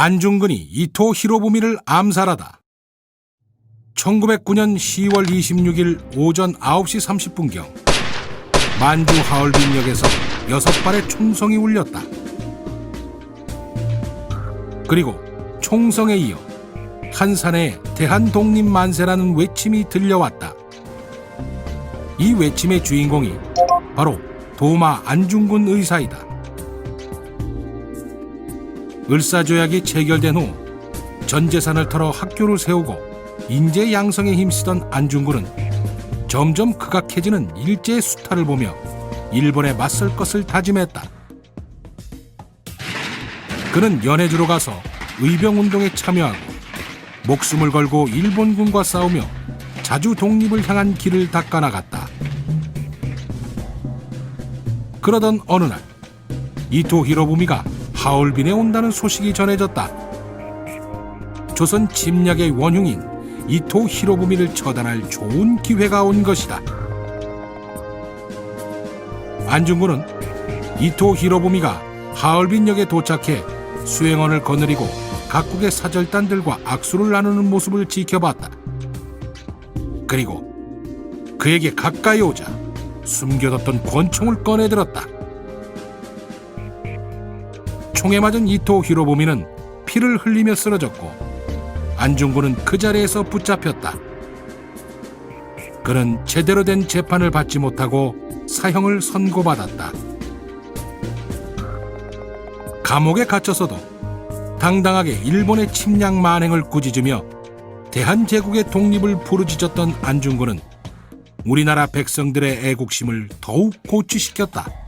안중근이 이토 히로부미를 암살하다. 1909년 10월 26일 오전 9시 30분경 만주 하얼빈역에서 여섯 발의 총성이 울렸다. 그리고 총성에 이어 한산의 대한 독립 만세라는 외침이 들려왔다. 이 외침의 주인공이 바로 도마 안중근 의사이다. 을사조약이 체결된 후 전 재산을 털어 학교를 세우고 인재 양성에 힘쓰던 안중근은 점점 극악해지는 일제의 수탈을 보며 일본에 맞설 것을 다짐했다. 그는 연해주로 가서 의병운동에 참여하고 목숨을 걸고 일본군과 싸우며 자주 독립을 향한 길을 닦아나갔다. 그러던 어느 날 이토 히로부미가 하얼빈에 온다는 소식이 전해졌다. 조선 침략의 원흉인 이토 히로부미를 처단할 좋은 기회가 온 것이다. 안중근은 이토 히로부미가 하얼빈역에 도착해 수행원을 거느리고 각국의 사절단들과 악수를 나누는 모습을 지켜봤다. 그리고 그에게 가까이 오자 숨겨뒀던 권총을 꺼내들었다. 총에 맞은 이토 히로부미는 피를 흘리며 쓰러졌고 안중근은 그 자리에서 붙잡혔다. 그는 제대로 된 재판을 받지 못하고 사형을 선고받았다. 감옥에 갇혀서도 당당하게 일본의 침략 만행을 꾸짖으며 대한제국의 독립을 부르짖었던 안중근은 우리나라 백성들의 애국심을 더욱 고취시켰다.